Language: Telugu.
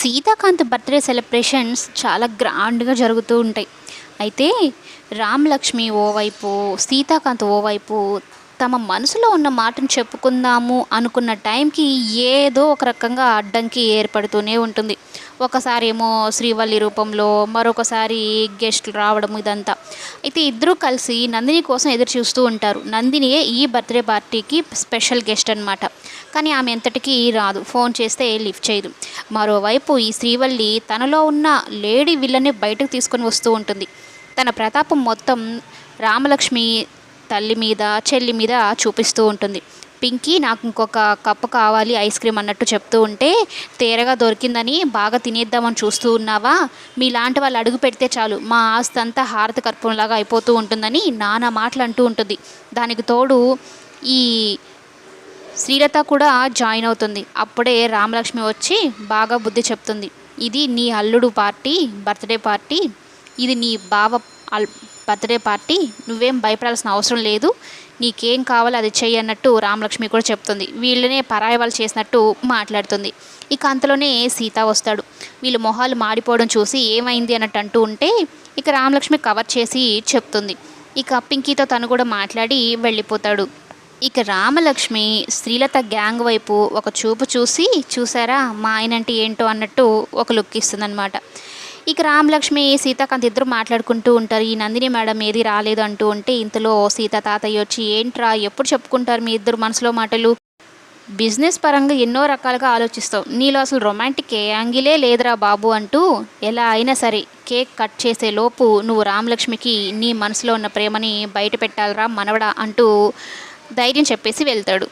సీతాకాంత్ బర్త్డే సెలబ్రేషన్స్ చాలా గ్రాండ్గా జరుగుతూ ఉంటాయి. అయితే రామ్ లక్ష్మి ఓవైపు సీతాకాంత్ ఓవైపు తమ మనసులో ఉన్న మాటను చెప్పుకుందాము అనుకున్న టైంకి ఏదో ఒక రకంగా అడ్డంకి ఏర్పడుతూనే ఉంటుంది. ఒకసారి ఏమో శ్రీవల్లి రూపంలో మరొకసారి గెస్ట్లు రావడం ఇదంతా. అయితే ఇద్దరూ కలిసి నందిని కోసం ఎదురు చూస్తూ ఉంటారు. నందినియే ఈ బర్త్డే పార్టీకి స్పెషల్ గెస్ట్ అనమాట కానీ ఆమె ఎంతటికీ రాదు. ఫోన్ చేస్తే లిఫ్ట్ చేయదు. మరోవైపు ఈ శ్రీవల్లి తనలో ఉన్న లేడీ విల్లనే బయటకు తీసుకొని వస్తూ ఉంటుంది. తన ప్రతాపం మొత్తం రామలక్ష్మి తల్లి మీద చెల్లి మీద చూపిస్తూ ఉంటుంది. పింకీ నాకు ఇంకొక కప్పు కావాలి ఐస్ క్రీమ్ అన్నట్టు చెప్తూ ఉంటే తేరగా దొరికిందని బాగా తినేద్దామని చూస్తూ ఉన్నావా? మీలాంటి వాళ్ళు అడుగు పెడితే చాలు. మా ఆస్తి అంతా హారత కర్పూరంలాగా అయిపోతూ ఉంటుందని నానా మాటలు అంటూ ఉంటుంది. దానికి తోడు ఈ శ్రీలత కూడా జాయిన్ అవుతుంది. అప్పుడే రామలక్ష్మి వచ్చి బాగా బుద్ధి చెప్తుంది. ఇది నీ అల్లుడు పార్టీ బర్త్డే పార్టీ. ఇది నీ బావ బర్త్డే పార్టీ నువ్వేం భయపడాల్సిన అవసరం లేదు. నీకేం కావాలో అది చెయ్యి అన్నట్టు రామలక్ష్మి కూడా చెప్తుంది. వీళ్ళనే పరాయి వాళ్ళు చేసినట్టు మాట్లాడుతుంది. ఇక అంతలోనే సీత వస్తాడు. వీళ్ళు మొహాలు మాడిపోవడం చూసి ఏమైంది అన్నట్టు అంటూ ఉంటే ఇక రామలక్ష్మి కవర్ చేసి చెప్తుంది. ఇక పింకీతో తను కూడా మాట్లాడి వెళ్ళిపోతాడు. ఇక రామలక్ష్మి శ్రీలత గ్యాంగ్ వైపు ఒక చూపు చూసి చూసారా మా ఆయన అంటే ఏంటో అన్నట్టు ఒక లుక్ ఇస్తుందన్నమాట. ఇక రామలక్ష్మి సీతాకాంత్ ఇద్దరు మాట్లాడుకుంటూ ఉంటారు. ఈ నందిని మేడం ఏది రాలేదు అంటూ ఉంటే ఇంతలో సీత తాతయ్య వచ్చి ఏంట్రా ఎప్పుడు చెప్పుకుంటారు మీ ఇద్దరు మనసులో మాటలు? బిజినెస్ పరంగా ఎన్నో రకాలుగా ఆలోచిస్తావు. నీలో అసలు రొమాంటిక్ ఏ యాంగిలే లేదురా బాబు అంటూ ఎలా అయినా సరే కేక్ కట్ చేసే లోపు నువ్వు రామలక్ష్మికి నీ మనసులో ఉన్న ప్రేమని బయట పెట్టాలరా మనవడా అంటూ ధైర్యం చెప్పేసి వెళ్తాడు.